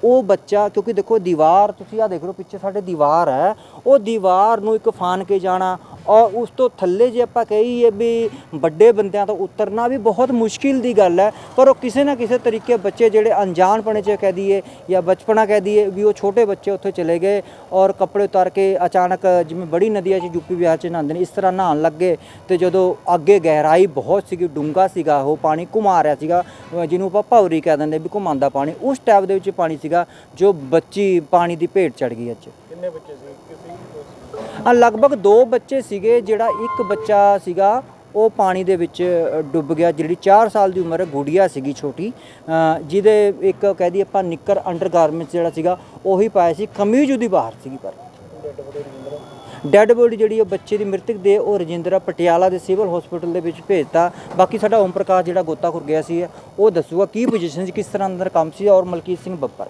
ਉਹ ਬੱਚਾ, ਕਿਉਂਕਿ ਦੇਖੋ ਦੀਵਾਰ, ਤੁਸੀਂ ਆ ਦੇਖ ਲਓ ਪਿੱਛੇ ਸਾਡੇ ਦੀਵਾਰ ਹੈ। ਉਹ ਦੀਵਾਰ ਨੂੰ ਇੱਕ ਫਾਨ ਕੇ ਜਾਣਾ ਔਰ ਉਸ ਤੋਂ ਥੱਲੇ ਜੇ ਆਪਾਂ ਕਹੀਏ ਵੀ ਵੱਡੇ ਬੰਦਿਆਂ ਤੋਂ ਉਤਰਨਾ ਵੀ ਬਹੁਤ ਮੁਸ਼ਕਿਲ ਦੀ ਗੱਲ ਹੈ। ਪਰ ਉਹ ਕਿਸੇ ਨਾ ਕਿਸੇ ਤਰੀਕੇ ਬੱਚੇ ਜਿਹੜੇ ਅਣਜਾਣਪਣੇ 'ਚ ਕਹਿ ਦਈਏ ਜਾਂ ਬਚਪਨਾ ਕਹਿ ਦਈਏ ਵੀ ਉਹ ਛੋਟੇ ਬੱਚੇ ਉੱਥੇ ਚਲੇ ਗਏ ਔਰ ਕੱਪੜੇ ਉਤਾਰ ਕੇ ਅਚਾਨਕ ਜਿਵੇਂ ਬੜੀ ਨਦੀ ਨਦੀਆਂ 'ਚ ਯੂਪੀ ਬਿਹਾਰ 'ਚ ਨਹਾਉਂਦੇ ਨੇ ਇਸ ਤਰ੍ਹਾਂ ਨਹਾਉਣ ਲੱਗੇ ਤੇ ਜਦੋਂ ਅੱਗੇ ਗਹਿਰਾਈ ਬਹੁਤ ਸੀਗੀ ਡੂੰਘਾ ਸੀਗਾ ਉਹ ਪਾਣੀ ਘੁਮਾ ਰਿਹਾ ਸੀਗਾ ਜਿਹਨੂੰ ਆਪਾਂ ਭੌਰੀ ਕਹਿ ਦਿੰਦੇ ਵੀ ਘੁਮਾਉਂਦਾ ਪਾਣੀ ਉਸ ਟਾਈਪ ਦੇ ਵਿੱਚ ਪਾਣੀ ਸੀਗਾ ਜੋ ਬੱਚੀ ਪਾਣੀ ਦੀ ਭੇਟ ਚੜ ਗਈ ਅੱਜ। ਕਿੰਨੇ ਬੱਚੇ ਸੀ? ਕਿਸੇ ਲਗਭਗ ਦੋ ਬੱਚੇ ਸੀਗੇ ਜਿਹੜਾ ਇੱਕ ਬੱਚਾ ਸੀਗਾ ਉਹ ਪਾਣੀ ਦੇ ਵਿੱਚ ਡੁੱਬ ਗਿਆ ਜਿਹੜੀ 4 ਸਾਲ ਦੀ ਉਮਰ ਗੁੜੀਆ ਸੀਗੀ ਛੋਟੀ ਜਿਹਦੇ ਇੱਕ ਕਹਿ ਦਈਏ ਆਪਾਂ ਨਿੱਕਰ ਅੰਡਰਗਾਰਮੈਂਟਸ ਜਿਹੜਾ ਸੀਗਾ ਉਹੀ ਪਾਇਆ ਸੀ ਕਮੀਜ਼ ਉਹਦੀ ਬਾਹਰ ਸੀਗੀ ਪਰ। ਡੈੱਡ ਬੋਡੀ ਜਿਹੜੀ ਉਹ ਬੱਚੇ ਦੀ ਮ੍ਰਿਤਕ ਦੇ ਉਹ ਰਜਿੰਦਰਾ ਪਟਿਆਲਾ ਦੇ ਸਿਵਲ ਹਸਪੀਟਲ ਦੇ ਵਿੱਚ ਭੇਜਤਾ। ਬਾਕੀ ਸਾਡਾ ਓਮ ਪ੍ਰਕਾਸ਼ ਜਿਹੜਾ ਗੋਤਾਖੁਰ ਗਿਆ ਸੀ, ਉਹ ਦੱਸੂਗਾ ਕੀ ਪੋਜੀਸ਼ਨ ਸੀ ਕਿਸ ਤਰ੍ਹਾਂ ਅੰਦਰ ਕੰਮ ਸੀ ਔਰ ਮਲਕੀਤ ਸਿੰਘ ਬੱਪਰ